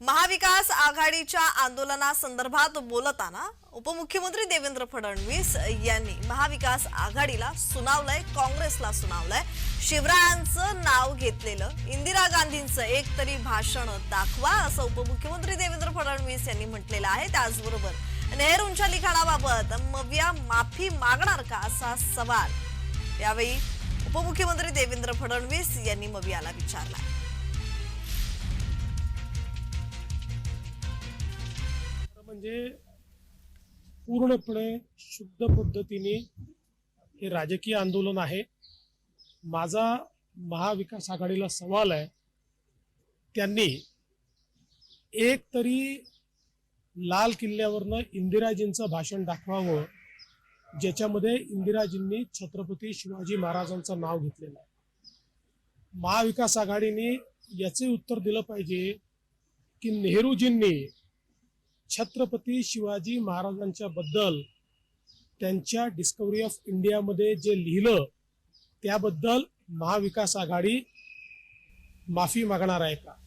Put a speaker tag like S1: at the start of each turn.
S1: महाविकास आघाडीच्या आंदोलनासंदर्भात बोलताना उपमुख्यमंत्री देवेंद्र फडणवीस यांनी महाविकास आघाडीला सुनावलंय काँग्रेसला सुनावलंय. शिवरायांचं नाव घेतलेलं इंदिरा गांधींचं एक तरी भाषण दाखवा असं उपमुख्यमंत्री देवेंद्र फडणवीस यांनी म्हटलेलं आहे. त्याचबरोबर नेहरूंच्या लिखाणाबाबत मव्या माफी मागणार का असा सवाल? यावेळी उपमुख्यमंत्री देवेंद्र फडणवीस यांनी मवियाला विचारला.
S2: म्हणजे पूर्णपणे शुद्ध पद्धतीने हे राजकीय आंदोलन आहे. माझा महाविकास आघाडीला सवाल आहे. त्यांनी एक तरी लाल किल्ल्यावरनं इंदिराजींचं भाषण दाखवावं ज्याच्यामध्ये इंदिराजींनी छत्रपती शिवाजी महाराजांचं नाव घेतलेलं आहे. महाविकास आघाडीने याचे उत्तर दिलं पाहिजे की नेहरूजींनी छत्रपती शिवाजी महाराजांच्या बद्दल त्यांच्या डिस्कवरी ऑफ इंडियामध्ये जे लिहिलं त्याबद्दल महाविकास आघाडी माफी मागणार आहे का?